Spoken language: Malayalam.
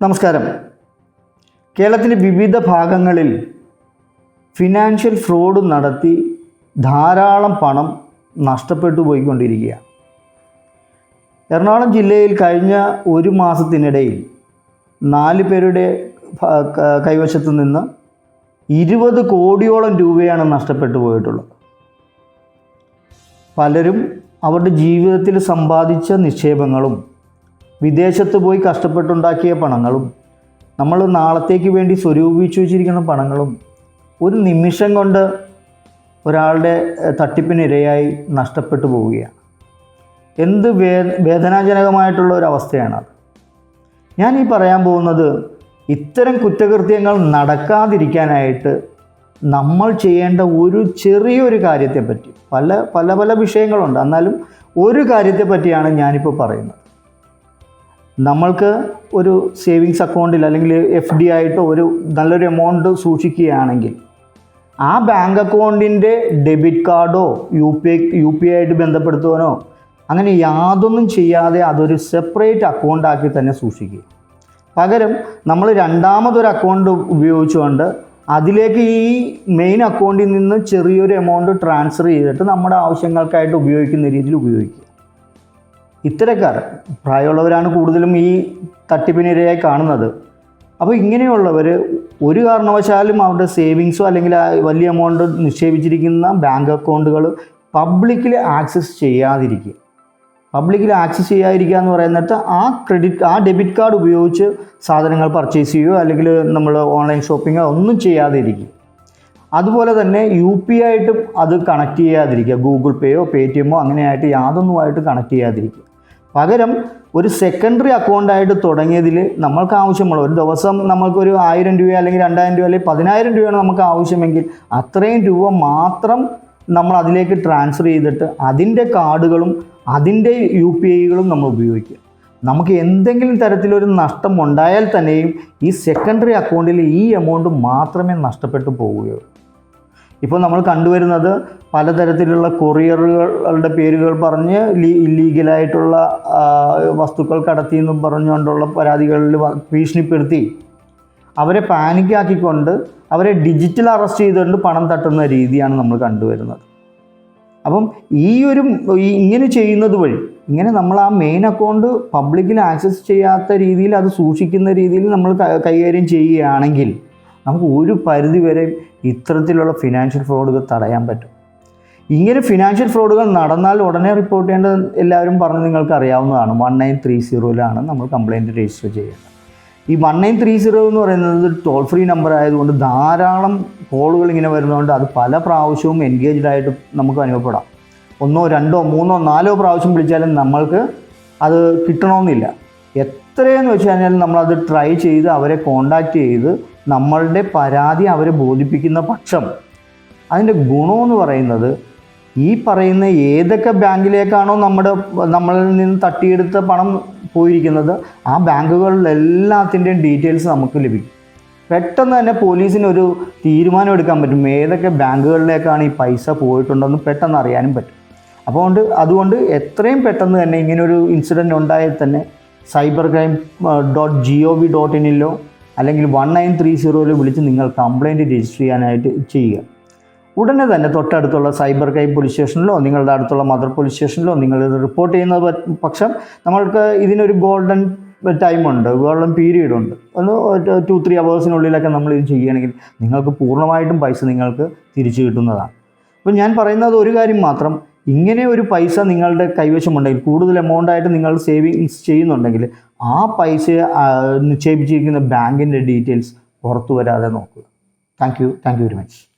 നമസ്കാരം. കേരളത്തിന്റെ വിവിധ ഭാഗങ്ങളിൽ ഫിനാൻഷ്യൽ ഫ്രോഡ് നടത്തി ധാരാളം പണം നഷ്ടപ്പെട്ടു പോയിക്കൊണ്ടിരിക്കുകയാണ്. എറണാകുളം ജില്ലയിൽ കഴിഞ്ഞ ഒരു മാസത്തിനിടയിൽ നാല് പേരുടെ കൈവശത്തു നിന്ന് ഇരുപത് കോടിയോളം രൂപയാണ് നഷ്ടപ്പെട്ടു പോയിട്ടുള്ളത്. പലരും അവരുടെ ജീവിതത്തിൽ സമ്പാദിച്ച നിക്ഷേപങ്ങളും വിദേശത്ത് പോയി കഷ്ടപ്പെട്ടുണ്ടാക്കിയ പണങ്ങളും നമ്മൾ നാളത്തേക്ക് വേണ്ടി സ്വരൂപിച്ചു വെച്ചിരിക്കുന്ന പണങ്ങളും ഒരു നിമിഷം കൊണ്ട് ഒരാളുടെ തട്ടിപ്പിനിരയായി നഷ്ടപ്പെട്ടു പോവുകയാണ്. എന്ത് വേ വേദനാജനകമായിട്ടുള്ള ഒരു അവസ്ഥയാണത് ഞാൻ ഈ പറയാൻ പോകുന്നത് ഇത്തരം കുറ്റകൃത്യങ്ങൾ നടക്കാതിരിക്കാനായിട്ട് നമ്മൾ ചെയ്യേണ്ട ഒരു ചെറിയൊരു കാര്യത്തെപ്പറ്റി പല പല പല വിഷയങ്ങളുണ്ട്. എന്നാലും ഒരു കാര്യത്തെപ്പറ്റിയാണ് ഞാനിപ്പോൾ പറയുന്നത്. നമ്മൾക്ക് ഒരു സേവിങ്സ് അക്കൗണ്ടിൽ അല്ലെങ്കിൽ എഫ് ഡി ആയിട്ട് ഒരു നല്ലൊരു എമൗണ്ട് സൂക്ഷിക്കുകയാണെങ്കിൽ ആ ബാങ്ക് അക്കൗണ്ടിന്റെ ഡെബിറ്റ് കാർഡോ U P I U P I ആയിട്ട് ബന്ധപ്പെടുത്തുവാനോ അങ്ങനെ യാതൊന്നും ചെയ്യാതെ അതൊരു സെപ്പറേറ്റ് അക്കൗണ്ടാക്കി തന്നെ സൂക്ഷിക്കുക. പകരം നമ്മൾ രണ്ടാമതൊരു അക്കൗണ്ട് ഉപയോഗിച്ചുകൊണ്ട് അതിലേക്ക് ഈ മെയിൻ അക്കൗണ്ടിൽ നിന്ന് ചെറിയൊരു എമൗണ്ട് ട്രാൻസ്ഫർ ചെയ്തിട്ട് നമ്മുടെ ആവശ്യങ്ങൾക്കായിട്ട് ഉപയോഗിക്കുന്ന രീതിയിൽ ഉപയോഗിക്കുക. ഇത്തരക്കാർ പ്രായമുള്ളവരാണ് കൂടുതലും ഈ തട്ടിപ്പിനിരയായി കാണുന്നത്. അപ്പോൾ ഇങ്ങനെയുള്ളവർ ഒരു കാരണവശാലും അവരുടെ സേവിങ്സോ അല്ലെങ്കിൽ വലിയ എമൗണ്ട് നിക്ഷേപിച്ചിരിക്കുന്ന ബാങ്ക് അക്കൗണ്ടുകൾ പബ്ലിക്കിൽ ആക്സസ് ചെയ്യാതിരിക്കുക. പബ്ലിക്കിൽ ആക്സസ് ചെയ്യാതിരിക്കുക എന്ന് പറയുന്നിടത്ത് ആ ക്രെഡിറ്റ് ആ ഡെബിറ്റ് കാർഡ് ഉപയോഗിച്ച് സാധനങ്ങൾ പർച്ചേസ് ചെയ്യുകയോ അല്ലെങ്കിൽ നമ്മൾ ഓൺലൈൻ ഷോപ്പിങ്ങോ ഒന്നും ചെയ്യാതെ ഇരിക്കുക അതുപോലെ തന്നെ യു പി ആയിട്ട് അത് കണക്ട് ചെയ്യാതിരിക്കുക. ഗൂഗിൾ പേയോ പേ ടി എമ്മോ അങ്ങനെയായിട്ട് യാതൊന്നുമായിട്ട് കണക്ട് ചെയ്യാതിരിക്കുക. പകരം ഒരു സെക്കൻഡറി അക്കൗണ്ടായിട്ട് തുടങ്ങിയതിൽ നമ്മൾക്ക് ആവശ്യമുള്ള ഒരു ദിവസം നമ്മൾക്കൊരു ആയിരം രൂപ അല്ലെങ്കിൽ രണ്ടായിരം രൂപ അല്ലെങ്കിൽ പതിനായിരം രൂപയാണ് നമുക്ക് ആവശ്യമെങ്കിൽ അത്രയും രൂപ മാത്രം നമ്മൾ അതിലേക്ക് ട്രാൻസ്ഫർ ചെയ്തിട്ട് അതിന്റെ കാർഡുകളും അതിന്റെ യു പി ഐകളും നമ്മൾ ഉപയോഗിക്കുക. നമുക്ക് എന്തെങ്കിലും തരത്തിലൊരു നഷ്ടം ഉണ്ടായാൽ തന്നെയും ഈ സെക്കൻഡറി അക്കൗണ്ടിൽ ഈ എമൗണ്ട് മാത്രമേ നഷ്ടപ്പെട്ടു പോവുകയുള്ളൂ. ഇപ്പോൾ നമ്മൾ കണ്ടുവരുന്നത് പലതരത്തിലുള്ള കൊറിയറുകളുടെ പേരുകൾ പറഞ്ഞ് ഇല്ലീഗലായിട്ടുള്ള വസ്തുക്കൾ കടത്തി എന്നും പറഞ്ഞുകൊണ്ടുള്ള പരാതികളിൽ ഭീഷണിപ്പെടുത്തി. അവരെ പാനിക്കാക്കിക്കൊണ്ട് അവരെ ഡിജിറ്റൽ അറസ്റ്റ് ചെയ്തുകൊണ്ട് പണം തട്ടുന്ന രീതിയാണ് നമ്മൾ കണ്ടുവരുന്നത്. അപ്പം ഈ ഒരു ഇങ്ങനെ ചെയ്യുന്നത് വഴി ഇങ്ങനെ നമ്മൾ ആ മെയിൻ അക്കൗണ്ട് പബ്ലിക്കിൽ ആക്സസ് ചെയ്യാത്ത രീതിയിൽ അത് സൂക്ഷിക്കുന്ന രീതിയിൽ നമ്മൾ കൈകാര്യം ചെയ്യുകയാണെങ്കിൽ നമുക്ക് ഒരു പരിധി വരെ ഇത്തരത്തിലുള്ള ഫിനാൻഷ്യൽ ഫ്രോഡുകൾ തടയാൻ പറ്റും. ഇങ്ങനെ ഫിനാൻഷ്യൽ ഫ്രോഡുകൾ നടന്നാൽ ഉടനെ റിപ്പോർട്ട് ചെയ്യേണ്ടത് എല്ലാവരും പറഞ്ഞ് നിങ്ങൾക്ക് അറിയാവുന്നതാണ് വൺ നയൻ ത്രീ സീറോയിലാണ് നമ്മൾ കംപ്ലയിന്റ് രജിസ്റ്റർ ചെയ്യേണ്ടത്. ഈ വൺ നയൻ ത്രീ സീറോ എന്ന് പറയുന്നത് ടോൾ ഫ്രീ നമ്പർ ആയതുകൊണ്ട് ധാരാളം കോളുകൾ ഇങ്ങനെ വരുന്നതുകൊണ്ട് അത് പല പ്രാവശ്യവും എൻഗേജ്ഡ് ആയിട്ട് നമുക്ക് അനുഭവപ്പെടാം. ഒന്നോ രണ്ടോ മൂന്നോ നാലോ പ്രാവശ്യം വിളിച്ചാലും നമ്മൾക്ക് അത് കിട്ടണമെന്നില്ല. എത്രയെന്ന് വെച്ച് കഴിഞ്ഞാൽ നമ്മളത് ട്രൈ ചെയ്ത് അവരെ കോണ്ടാക്റ്റ് ചെയ്ത് നമ്മളുടെ പരാതി അവർ ബോധിപ്പിക്കുന്ന പക്ഷം അതിന്റെ ഗുണമെന്ന് പറയുന്നത് ഈ പറയുന്ന ഏതൊക്കെ ബാങ്കിലേക്കാണോ നമ്മുടെ നമ്മളിൽ നിന്ന് തട്ടിയെടുത്ത പണം പോയിരിക്കുന്നത് ആ ബാങ്കുകളിലെല്ലാത്തിന്റെയും ഡീറ്റെയിൽസ് നമുക്ക് ലഭിക്കും. പെട്ടെന്ന് തന്നെ പോലീസിന് ഒരു തീരുമാനം എടുക്കാൻ പറ്റും. ഏതൊക്കെ ബാങ്കുകളിലേക്കാണ് ഈ പൈസ പോയിട്ടുണ്ടെന്ന് പെട്ടെന്ന് അറിയാനും പറ്റും. അപ്പോൾ കൊണ്ട് അതുകൊണ്ട് എത്രയും പെട്ടെന്ന് തന്നെ ഇങ്ങനൊരു ഇൻസിഡന്റ് ഉണ്ടായാൽ തന്നെ cyber crime dot G O V dot ഇനിലോ അല്ലെങ്കിൽ വൺ നയൻ ത്രീ സീറോയിൽ വിളിച്ച് നിങ്ങൾ കംപ്ലയിന്റ് രജിസ്റ്റർ ചെയ്യാനായിട്ട് ചെയ്യുക. ഉടനെ തന്നെ തൊട്ടടുത്തുള്ള സൈബർ ക്രൈം പോലീസ് സ്റ്റേഷനിലോ നിങ്ങളുടെ അടുത്തുള്ള മദർ പോലീസ് സ്റ്റേഷനിലോ നിങ്ങൾ റിപ്പോർട്ട് ചെയ്യുന്ന പക്ഷം നമ്മൾക്ക് ഇതിനൊരു ഗോൾഡൻ ടൈമുണ്ട് ഗോൾഡൻ പീരീഡ് ഉണ്ട്. ഒന്ന് ടു ത്രീ അവേഴ്സിനുള്ളിലൊക്കെ നമ്മൾ ഇത് ചെയ്യുകയാണെങ്കിൽ നിങ്ങൾക്ക് പൂർണമായിട്ടും പൈസ നിങ്ങൾക്ക് തിരിച്ചു കിട്ടുന്നതാണ്. അപ്പോൾ ഞാൻ പറയുന്നത് ഒരു കാര്യം മാത്രം ഇങ്ങനെ ഒരു പൈസ നിങ്ങളുടെ കൈവശമുണ്ടെങ്കിൽ കൂടുതൽ എമൗണ്ട് ആയിട്ട് നിങ്ങൾ സേവിങ്സ് ചെയ്യുന്നുണ്ടെങ്കിൽ ആ പൈസ നിക്ഷേപിച്ചിരിക്കുന്ന ബാങ്കിന്റെ ഡീറ്റെയിൽസ് പുറത്തു വരാതെ നോക്കുക. Thank you thank you very much